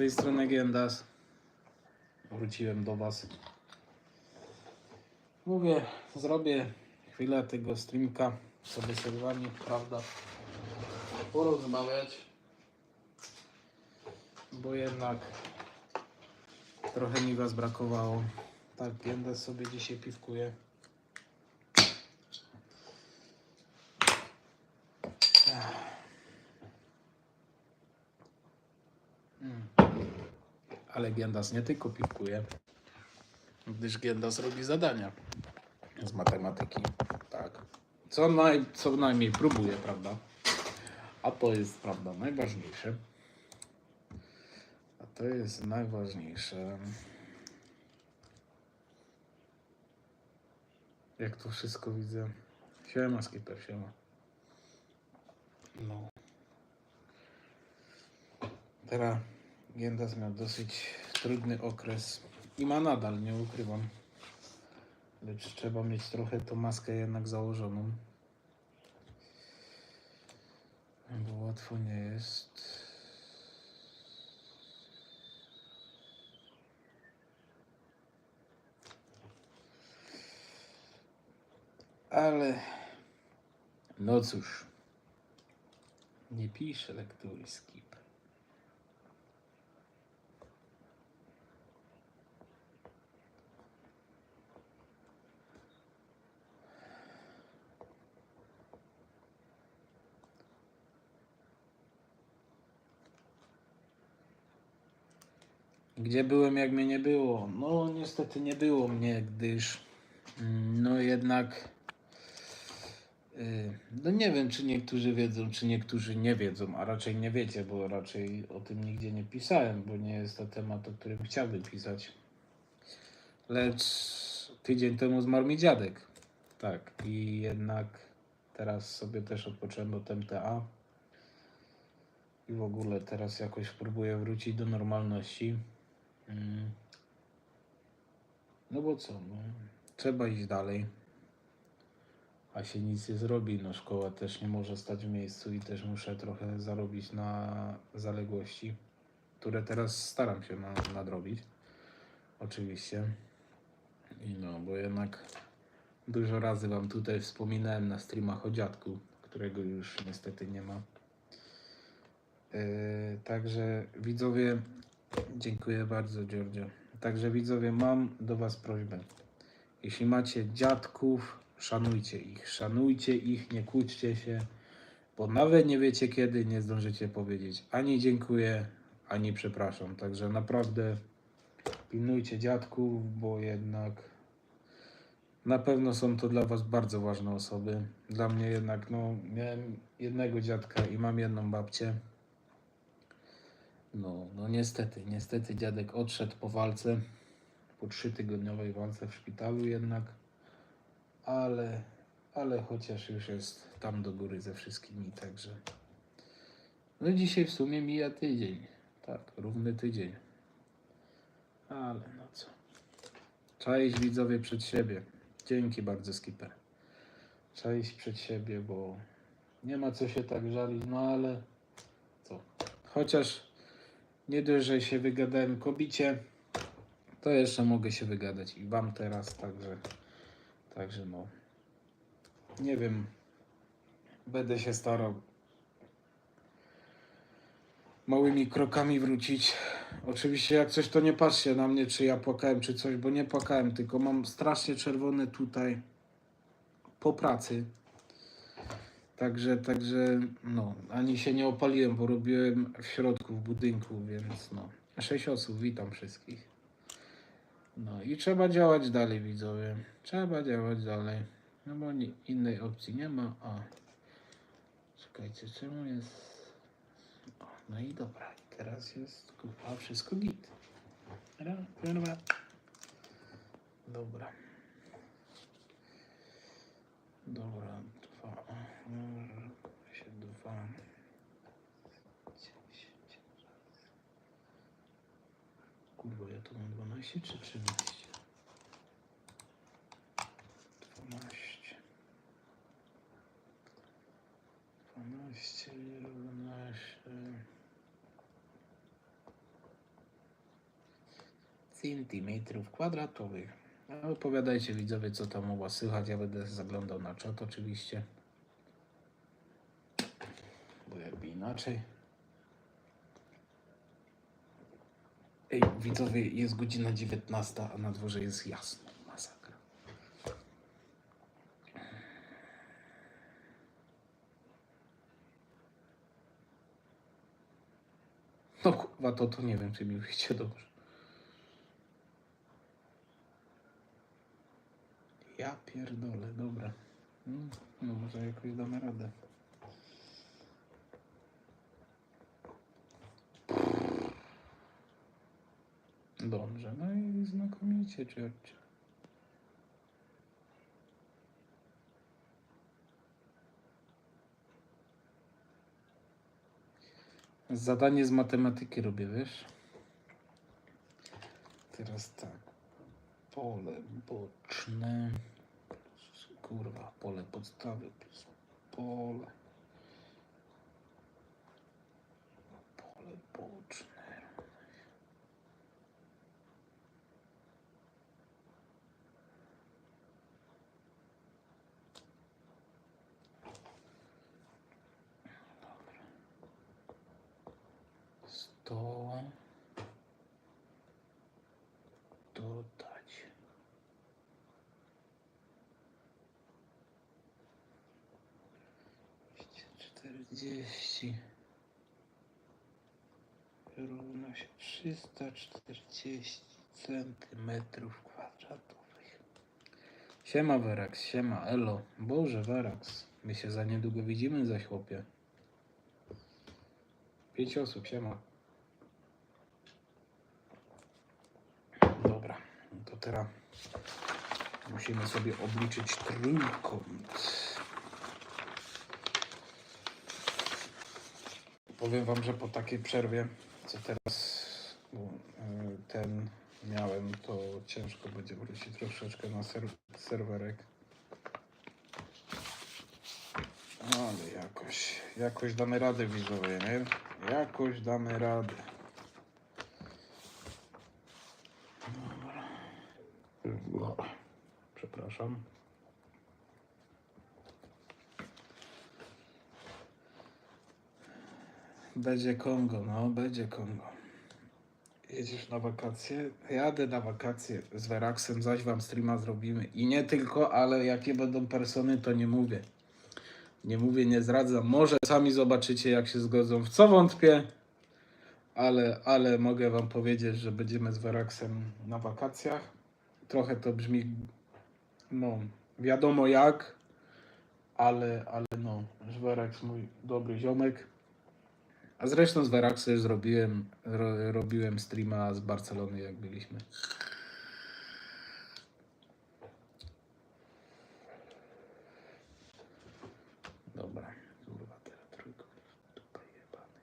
tej strony Giendas. Wróciłem do Was. Mówię, zrobię chwilę tego streamka sobie z Wami, prawda? Porozmawiać. Bo jednak trochę mi Was brakowało. Tak, Giendas sobie dzisiaj piwkuje. Ale Giendas nie tylko piwkuje, gdyż Giendas robi zadania z matematyki. Tak. Co, naj, co najmniej próbuje, prawda? A to jest, prawda, najważniejsze. A to jest najważniejsze. Jak to wszystko widzę. Siema, skipper, siema. No. Teraz Giendas miał dosyć trudny okres i ma nadal, nie ukrywam. Lecz trzeba mieć trochę tą maskę jednak założoną. Bo łatwo nie jest. Ale no cóż, nie piszę lektury skip. Gdzie byłem, jak mnie nie było? No, niestety nie było mnie, gdyż mm, no jednak y, no nie wiem, czy niektórzy wiedzą, czy niektórzy nie wiedzą, a raczej nie wiecie, bo raczej o tym nigdzie nie pisałem, bo nie jest to temat, o którym chciałbym pisać. Lecz tydzień temu zmarł mi dziadek. Tak, i jednak teraz sobie też odpocząłem od MTA. I w ogóle teraz jakoś próbuję wrócić do normalności. Mm. No bo co, no, trzeba iść dalej. A się nic nie zrobi. No szkoła też nie może stać w miejscu i też muszę trochę zarobić na zaległości, które teraz staram się na, nadrobić. Oczywiście. I no, bo jednak dużo razy wam tutaj wspominałem na streamach o dziadku, którego już niestety nie ma. Yy, także widzowie, dziękuję bardzo Giorgio. Także widzowie, mam do Was prośbę. Jeśli macie dziadków, szanujcie ich. Szanujcie ich, nie kłóćcie się, bo nawet nie wiecie kiedy nie zdążycie powiedzieć ani dziękuję, ani przepraszam. Także naprawdę pilnujcie dziadków, bo jednak na pewno są to dla Was bardzo ważne osoby. Dla mnie jednak, no, miałem jednego dziadka i mam jedną babcię. No, no niestety, niestety dziadek odszedł po walce, po trzytygodniowej walce w szpitalu jednak, ale, ale chociaż już jest tam do góry ze wszystkimi, także. No dzisiaj w sumie mija tydzień, tak, równy tydzień. Ale no co. Iść widzowie przed siebie. Dzięki bardzo, skipper. Iść przed siebie, bo nie ma co się tak żalić, no ale co. Chociaż nie dość, że się wygadałem kobicie, to jeszcze mogę się wygadać i wam teraz, także, także no, nie wiem, będę się starał małymi krokami wrócić. Oczywiście jak coś, to nie patrzcie na mnie, czy ja płakałem, czy coś, bo nie płakałem, tylko mam strasznie czerwone tutaj po pracy. Także, także, no, ani się nie opaliłem, bo robiłem w środku, w budynku, więc no. Sześć osób, witam wszystkich. No i trzeba działać dalej, widzowie. Trzeba działać dalej. No bo ni- innej opcji nie ma. A. Czekajcie, czemu jest. O, no i dobra, teraz jest kurwa wszystko git. Dobra. Dobra. Dobra, dwa. Mm, się dwa. Kurwa, ja tu mam 12 czy 13? 12. 12, 11. centymetrów kwadratowych. Opowiadajcie widzowie, co tam was słychać. Ja będę zaglądał na czat oczywiście. Bo jakby inaczej. Ej, widzowie, jest godzina 19, a na dworze jest jasno. Masakra. No kurwa, to, to nie wiem, czy mi wyjdzie dobrze. Ja pierdolę, dobra. No, no może jakoś damy radę. Dobrze, no i znakomicie, Church. Zadanie z matematyki robię, wiesz? Teraz tak. Pole boczne. Kurwa, pole podstawy plus pole. Pole boczne. Sto dodać. Czterdzieści równa się 340 centymetrów kwadratowych. Siema Werax, siema Elo. Boże Werax, my się za niedługo widzimy zaś chłopie. Pięć osób, siema. Dobra, to teraz musimy sobie obliczyć trójkąt. Powiem wam, że po takiej przerwie, co teraz y, ten miałem, to ciężko będzie wrócić troszeczkę na ser- serwerek. Ale jakoś, jakoś damy radę widzowie, nie? Jakoś damy radę. Dobra. Przepraszam. Będzie Kongo, no będzie Kongo. Jedziesz na wakacje? Jadę na wakacje z Veraxem, zaś wam streama zrobimy. I nie tylko, ale jakie będą persony, to nie mówię. Nie mówię, nie zdradzam. Może sami zobaczycie, jak się zgodzą, w co wątpię. Ale, ale mogę wam powiedzieć, że będziemy z Veraxem na wakacjach. Trochę to brzmi, no, wiadomo jak, ale, ale no, Verax mój dobry ziomek. A zresztą z Veraxem już zrobiłem, ro, robiłem streama z Barcelony, jak byliśmy. Dobra, kurwa, teraz trójką. Dupę jebany.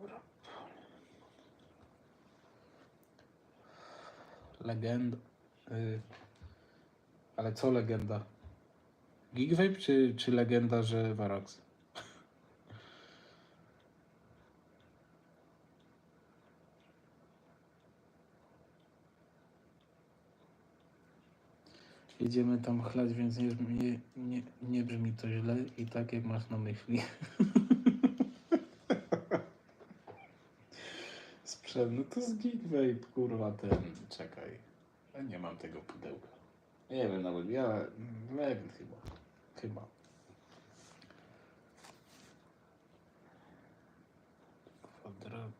Dobra. Legenda. Y, ale co legenda? Gigvape czy, czy legenda, że Varax? Jedziemy tam chlać, więc nie, nie, nie, nie brzmi to źle i tak jak masz na myśli. Sprzęt, no to z Geekvape, kurwa, ten, czekaj. Ja nie mam tego pudełka. Nie wiem nawet, ja, Lewin chyba, chyba. Kwadrat.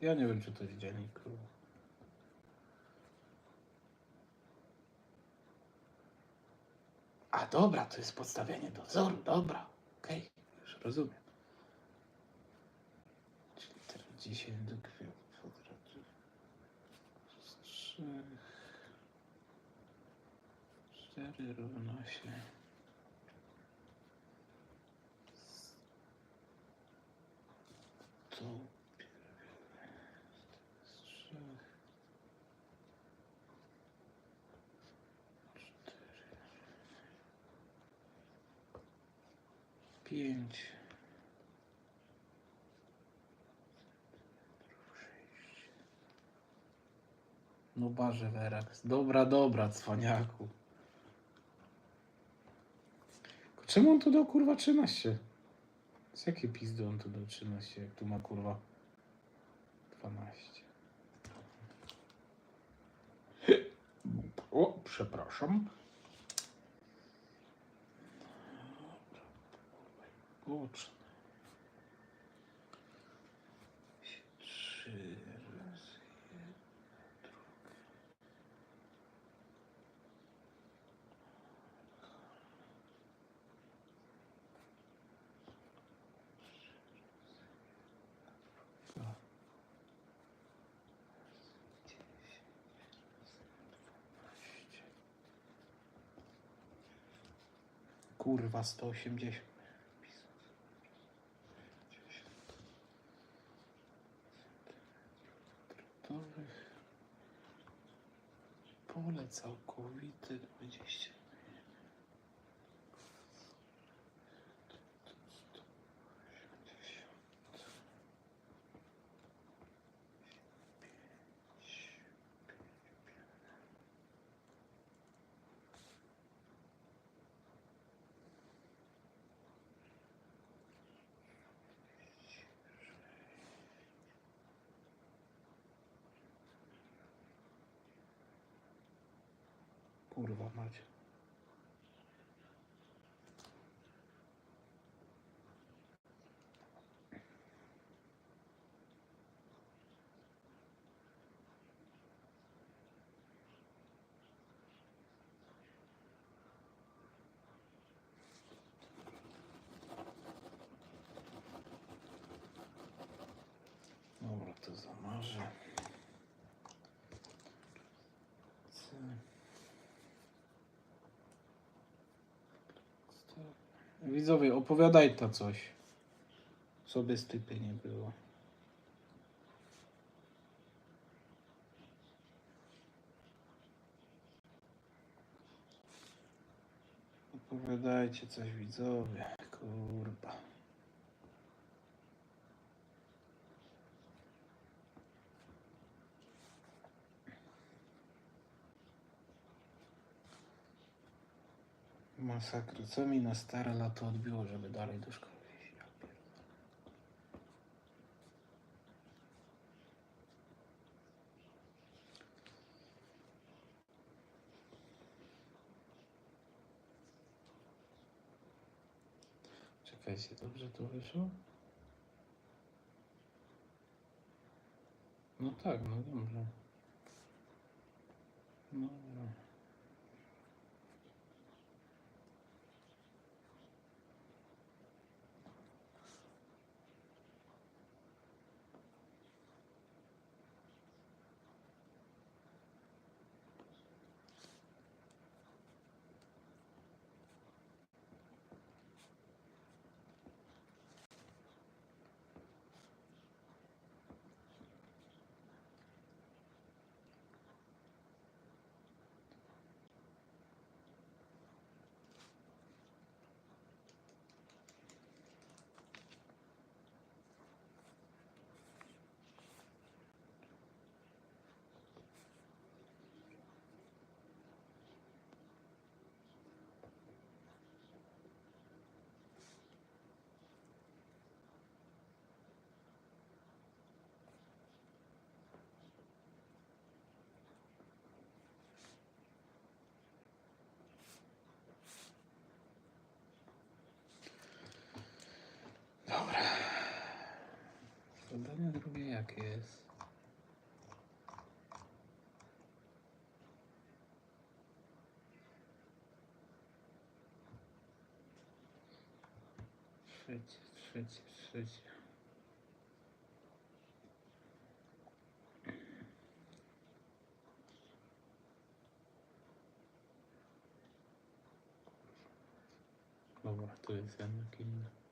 Ja nie wiem, czy to dziennik. kurwa. Dobra, to jest podstawienie do wzoru, dobra. Okej, już rozumiem. Czyli teraz 10 do kwadratu. Z 3. 4 równa się. To z 3. 4. Pięć. No barze Werax. Dobra, dobra, cwaniaku. Czemu on tu dał kurwa 13? Z jakiej pizdy on tu dał 13, jak tu ma kurwa 12? O, przepraszam. Ucz. Trzy razy dwa. Kurwa, 180. Pole całkowite 20. Kurwa macie. Dobra, to zamarzę. Widzowie, opowiadaj to coś. Co by stypy nie było. Opowiadajcie coś widzowie. Kurwa. Masakra. Co mi na stare lato odbiło, żeby dalej do szkoły iść? Czekajcie, dobrze to wyszło? No tak, no dobrze. No dobra. Dobra. Zadanie drugie jakie jest? Trzecie, trzecie, trzecie. Dobra, to jest jednak inne.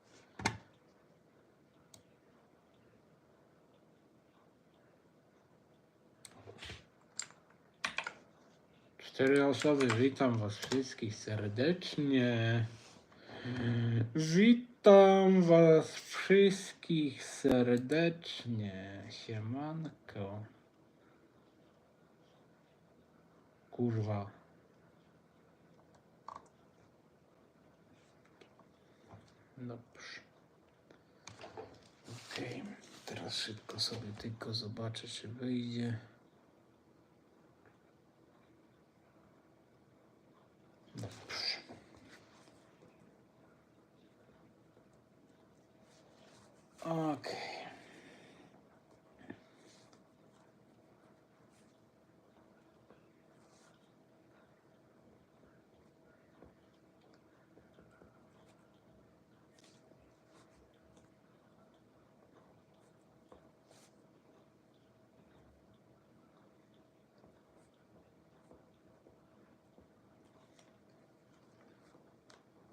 Cztery osoby, witam was wszystkich serdecznie. Witam Witam was wszystkich serdecznie. Siemanko. Kurwa. Dobrze. Okej, teraz szybko sobie tylko zobaczę, czy wyjdzie. Dobrze.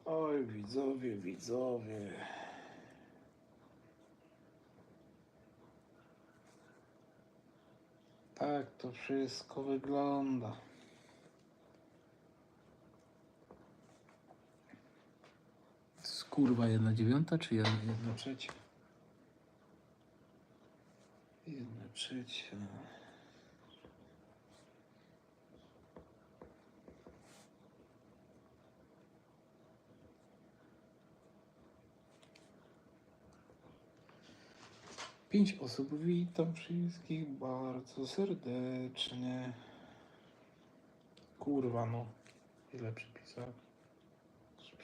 Oj, widzowie, widzowie. Tak to wszystko wygląda. Skurwa, jedna dziewiąta czy jedna, jedna trzecia? Jedna trzecia. Pięć osób. Witam wszystkich bardzo serdecznie. Kurwa, no. Ile przypisałem? Czy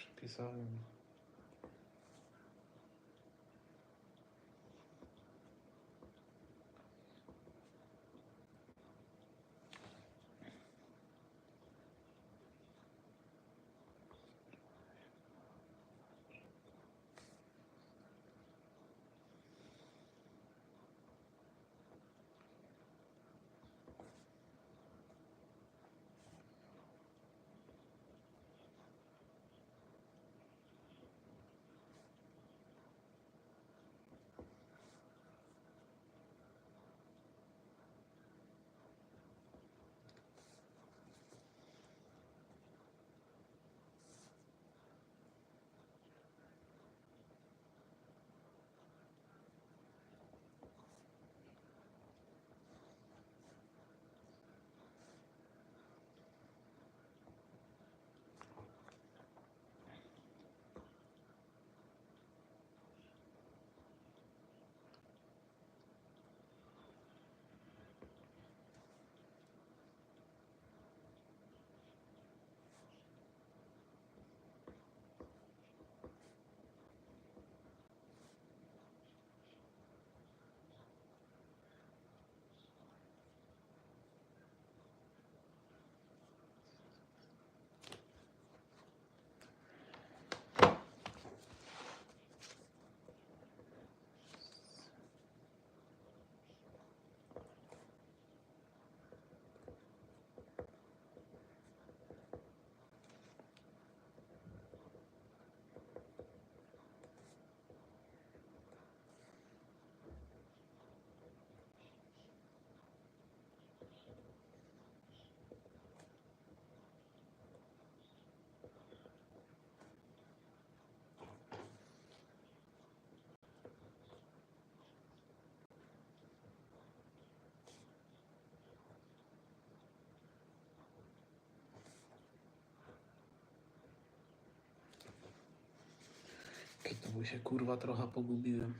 Się kurwa trochę pogubiłem.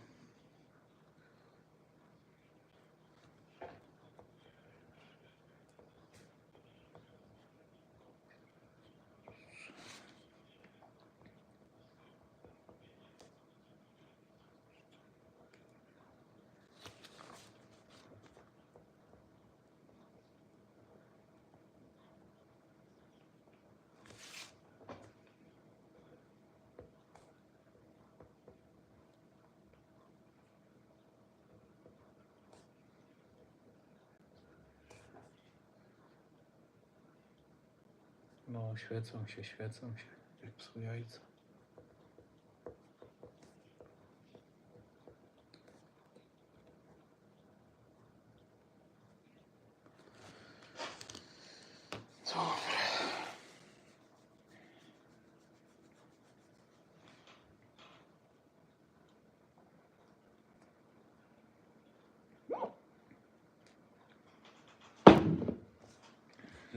No, świecą się, świecą się, jak psu jajca.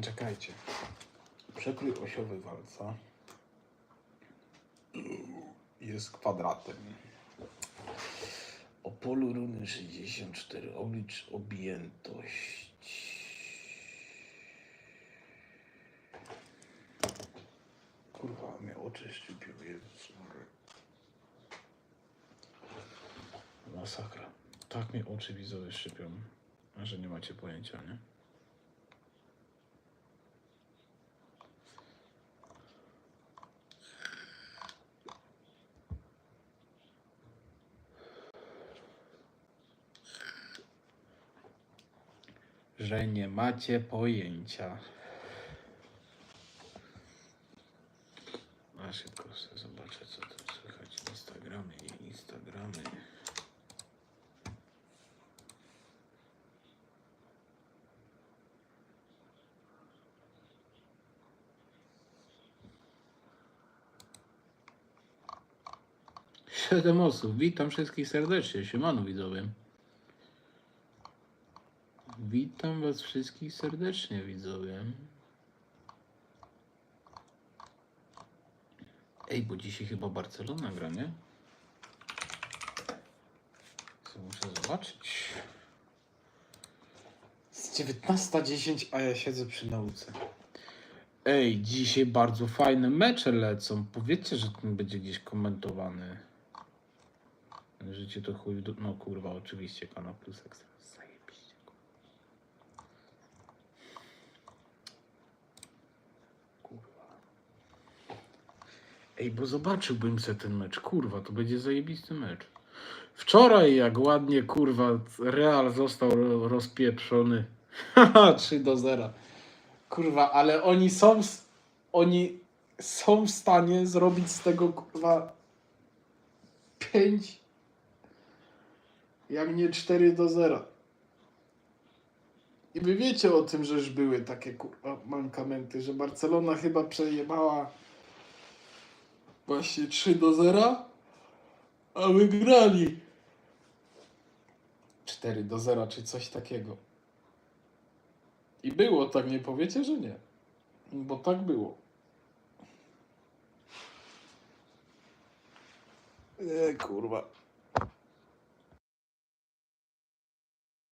Czekajcie. Przekrój osiowy walca jest kwadratem. O polu runy 64. Oblicz objętość. Kurwa, mnie oczy szczypią. Jezus. Masakra. Tak mnie oczy widzowie szczypią, że nie macie pojęcia, nie? Że nie macie pojęcia. A szybko sobie zobaczę, co tu słychać. Instagramy i Instagramy. Siedem osób. Witam wszystkich serdecznie. Siemano widzowie. Witam was wszystkich serdecznie widzowie. Ej, bo dzisiaj chyba Barcelona gra, nie? Co muszę zobaczyć. Z 19.10, a ja siedzę przy nauce. Ej, dzisiaj bardzo fajne mecze lecą. Powiedzcie, że ten będzie gdzieś komentowany. Życie to chuj w No kurwa, oczywiście, Kana Plus Ekstra. Ej, bo zobaczyłbym se ten mecz. Kurwa, to będzie zajebisty mecz. Wczoraj, jak ładnie, kurwa, Real został ro- rozpieprzony. Haha, 3 do 0. Kurwa, ale oni są, oni są w stanie zrobić z tego, kurwa, 5, jak nie 4 do 0. I wy wiecie o tym, że już były takie kurwa mankamenty, że Barcelona chyba przejebała właśnie 3 do 0, a wygrali 4 do 0 czy coś takiego. I było tak, nie powiecie, że nie. Bo tak było. Nie, kurwa.